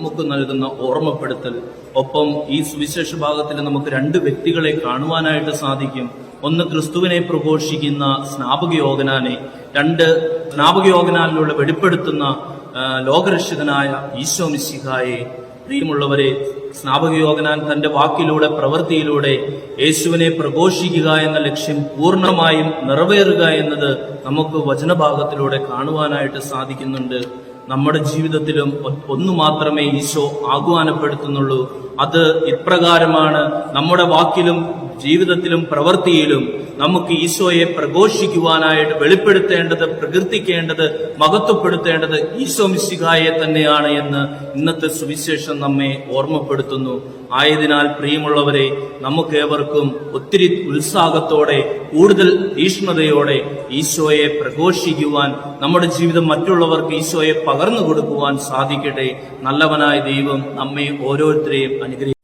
നമുക്ക് നൽകുന്ന ഓർമ്മപ്പെടുത്തൽ. ഒപ്പം ഈ സുവിശേഷ ഭാഗത്തിൽ നമുക്ക് രണ്ട് വ്യക്തികളെ കാണുവാനായിട്ട് സാധിക്കും. ഒന്ന് ക്രിസ്തുവിനെ പ്രഘോഷിക്കുന്ന സ്നാപക യോഗനാനെ രണ്ട് സ്നാപക യോഗനാനിലൂടെ വെളിപ്പെടുത്തുന്ന ലോകരക്ഷിതനായ ഈശോ മിശിഹായെ. പ്രിയമുള്ളവരെ സ്നാപക യോഗനാൻ തന്റെ വാക്കിലൂടെ പ്രവൃത്തിയിലൂടെ യേശുവിനെ പ്രഘോഷിക്കുക എന്ന ലക്ഷ്യം പൂർണമായും നിറവേറുക എന്നത് നമുക്ക് വചനഭാഗത്തിലൂടെ കാണുവാനായിട്ട് സാധിക്കുന്നുണ്ട്. നമ്മുടെ ജീവിതത്തിലും ഒന്നു മാത്രമേ ഈശോ ആഹ്വാനപ്പെടുത്തുന്നുള്ളൂ. അത് ഇപ്രകാരമാണ്. നമ്മുടെ വാക്കിലും ജീവിതത്തിലും പ്രവൃത്തിയിലും നമുക്ക് ഈശോയെ പ്രഘോഷിക്കുവാനായിട്ട് വെളിപ്പെടുത്തേണ്ടത് പ്രകീർത്തിക്കേണ്ടത് മഹത്വപ്പെടുത്തേണ്ടത് ഈശോ മിശിഹായെ തന്നെയാണ് എന്ന് ഇന്നത്തെ സുവിശേഷം നമ്മെ ഓർമ്മപ്പെടുത്തുന്നു. ആയതിനാൽ പ്രിയമുള്ളവരെ നമുക്കേവർക്കും ഒത്തിരി ഉത്സാഹത്തോടെ കൂടുതൽ തീഷ്ണതയോടെ ഈശോയെ പ്രഘോഷിക്കുവാൻ നമ്മുടെ ജീവിതം മറ്റുള്ളവർക്ക് ഈശോയെ പകർന്നു കൊടുക്കുവാൻ സാധിക്കട്ടെ. നല്ലവനായ ദൈവം നമ്മെ ഓരോരുത്തരെയും അനുഗ്രഹിക്കും